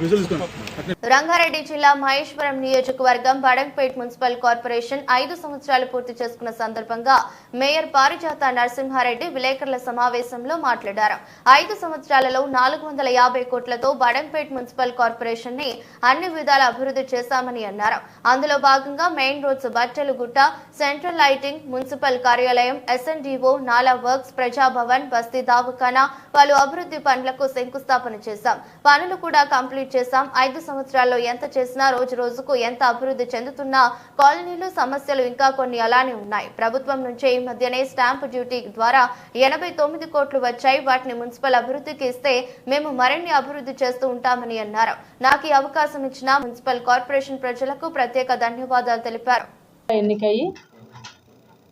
Visual తీసుకోండి రంగారెడ్డి జిల్లా మహేశ్వరం నియోజకవర్గం బడంపేట్ మున్సిపల్ కార్పొరేషన్ ఐదు సంవత్సరాలు పూర్తి చేసుకున్న సందర్భంగా మేయర్ పారిజాత నరసింహారెడ్డి విలేకరుల సమావేశంలో మాట్లాడారు. ఐదు సంవత్సరాలలో నాలుగు వందల యాభై కోట్లతో బడంపేట్ మున్సిపల్ కార్పొరేషన్ని అన్ని విధాల అభివృద్ధి చేశామని అన్నారు. అందులో భాగంగా మెయిన్ రోడ్స్ బట్టలు గుట్ట సెంట్రల్ లైటింగ్ మున్సిపల్ కార్యాలయం ఎస్ఎన్డిఓ నాలా వర్క్స్ ప్రజాభవన్ బస్తీ దావఖానా పలు అభివృద్ధి పనులకు శంకుస్థాపన చేశాం. పనులు కూడా కంప్లీట్ చేశాం. ఐదు సంవత్సరాల్లో ఎంత చేసినా రోజు రోజుకు ఎంత అభివృద్ధి చెందుతున్నా కాలనీలు సమస్యలు ఇంకా కొన్ని అలానే ఉన్నాయి. ప్రభుత్వం నుంచే ఈ మధ్యనే స్టాంపు డ్యూటీ ద్వారా ఎనభై తొమ్మిది కోట్లు వచ్చాయి. వాటిని మున్సిపల్ అభివృద్ధికి ఇస్తే మేము మరిన్ని అభివృద్ధి చేస్తూ ఉంటామని అన్నారు. నాకు ఈ అవకాశం ఇచ్చిన మున్సిపల్ కార్పొరేషన్ ప్రజలకు ప్రత్యేక ధన్యవాదాలు తెలిపారు. ఎన్నికయ్యి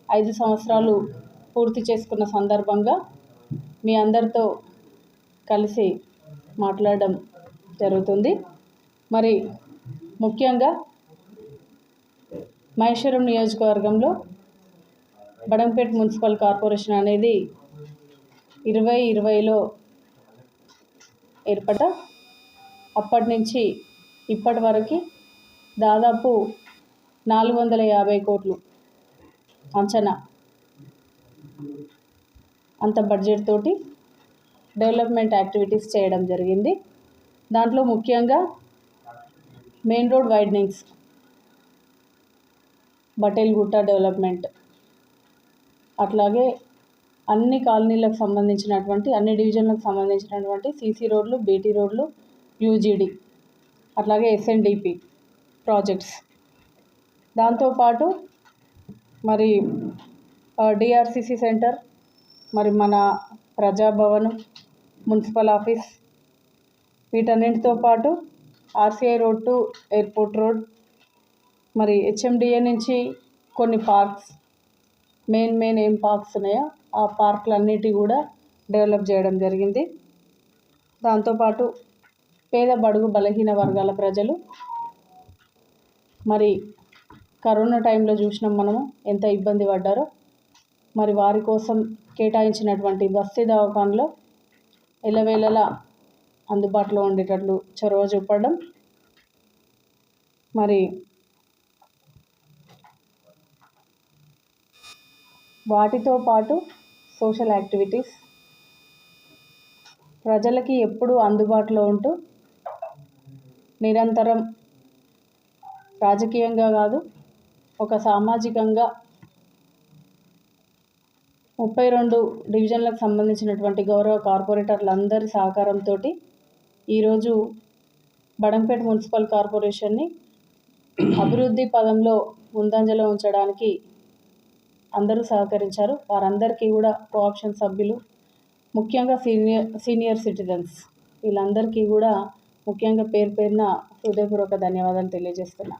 ఐదు సంవత్సరాలు పూర్తి చేసుకున్న సందర్భంగా మీ అందరితో కలిసి మాట్లాడడం జరుగుతుంది. మరి ముఖ్యంగా మహేశ్వరం నియోజకవర్గంలో బడంపేట్ మున్సిపల్ కార్పొరేషన్ అనేది ఇరవై ఇరవైలో ఏర్పట అప్పటి నుంచి ఇప్పటి వరకు దాదాపు నాలుగు వందల యాభై కోట్లు అంచనా అంత బడ్జెట్ తోటి డెవలప్మెంట్ యాక్టివిటీస్ చేయడం జరిగింది. దాంట్లో ముఖ్యంగా main road widenings. Batelgutta development. అట్లాగే అన్ని కాలనీలకు సంబంధించినటువంటి అన్ని డివిజన్లకు సంబంధించినటువంటి సీసీ రోడ్లు బీటీ రోడ్లు యూజీడీ. అట్లాగే ఎస్ఎన్డిపి ప్రాజెక్ట్స్. దాంతోపాటు మరి డిఆర్సిసి సెంటర్ మరి మన ప్రజాభవన్ మున్సిపల్ ఆఫీస్ వీటన్నింటితో పాటు RCI road to airport road మరి హెచ్ఎండిఏ నుంచి కొన్ని పార్క్స్ మెయిన్ మెయిన్ ఏం పార్క్స్ ఉన్నాయో ఆ పార్కులన్నిటి కూడా డెవలప్ చేయడం జరిగింది. దాంతోపాటు పేద బడుగు బలహీన వర్గాల ప్రజలు మరి కరోనా టైంలో చూసినాం మనము ఎంత ఇబ్బంది పడ్డారో మరి వారి కోసం కేటాయించినటువంటి బస్తీ దవాఖాన్లో ఎల్లవేళలా అందుబాటులో ఉండేటట్లు చొరవ చూపడం. మరి వాటితో పాటు సోషల్ యాక్టివిటీస్. ప్రజలకి ఎప్పుడూ అందుబాటులో ఉంటూ నిరంతరం రాజకీయంగా కాదు ఒక సామాజికంగా ముప్పై రెండు డివిజన్లకు సంబంధించినటువంటి గౌరవ కార్పొరేటర్లందరి సహకారంతో ఈరోజు బడంపేట మున్సిపల్ కార్పొరేషన్ని అభివృద్ధి పదంలో ముందంజలో ఉంచడానికి అందరూ సహకరించారు. వారందరికీ కూడా కోఆప్షన్ సభ్యులు ముఖ్యంగా సీనియర్ సీనియర్ సిటిజన్స్ వీళ్ళందరికీ కూడా ముఖ్యంగా పేరు పేరున హృదయపూర్వక ధన్యవాదాలు తెలియజేస్తున్నా.